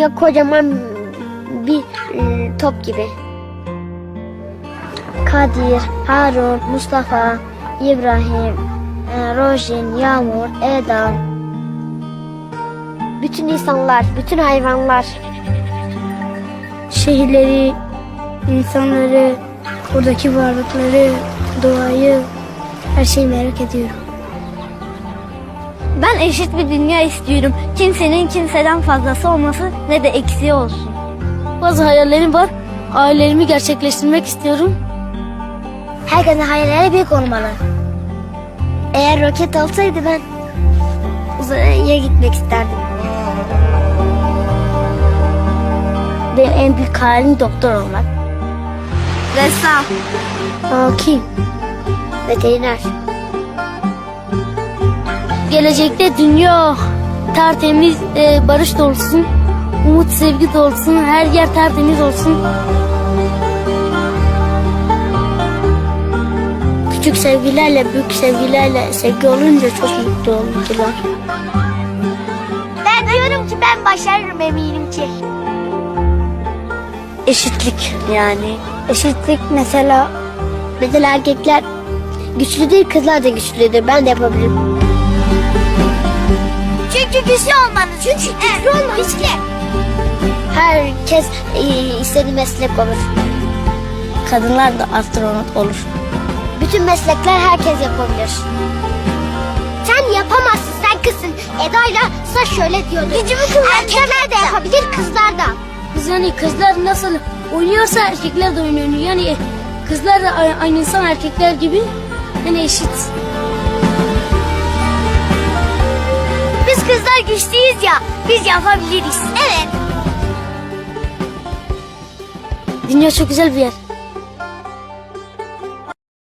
Dünya kocaman bir e, top gibi. Kadir, Harun, Mustafa, İbrahim, e, Rojin, Yağmur, Eda. Bütün insanlar, bütün hayvanlar. Şehirleri, insanları, oradaki varlıkları, doğayı, her şeyi merak ediyorum. Ben eşit bir dünya istiyorum. Kimsenin kimseden fazlası olması ne de eksiği olsun. Bazı hayallerim var. Hayallerimi gerçekleştirmek istiyorum. Herkesin hayalleri büyük olmalı. Eğer roket olsaydı ben uzaya gitmek isterdim. Benim en büyük hayalim doktor olmak. Ressam. Hakim. Veteriner. Gelecekte dünya tertemiz, e, barış dolsun, umut, sevgi dolsun, her yer tertemiz olsun. Küçük sevgilerle, büyük sevgilerle, sevgi olunca çok mutlu olurlar. Ben diyorum ki ben başarırım eminim ki. Eşitlik yani. Eşitlik mesela mesela erkekler güçlüdür kızlar da güçlüdür. Ben de yapabilirim. Güçlü olmanız. Çünkü güçlü olmanız. Güçlü. Herkes e, istediği meslek olur. Kadınlar da astronot olur. Bütün meslekler herkes yapabilir. Sen yapamazsın sen kızsın. Eda'yla sa şöyle diyordu. Gücümü Erkekler de yapabilir kızlar da. Biz yani kızlar nasıl oynuyorsa erkekler de oynuyor. Yani kızlar da aynı insan erkekler gibi yani eşit. Ya. Biz yapabiliriz. Evet. Dünya çok güzel bir yer.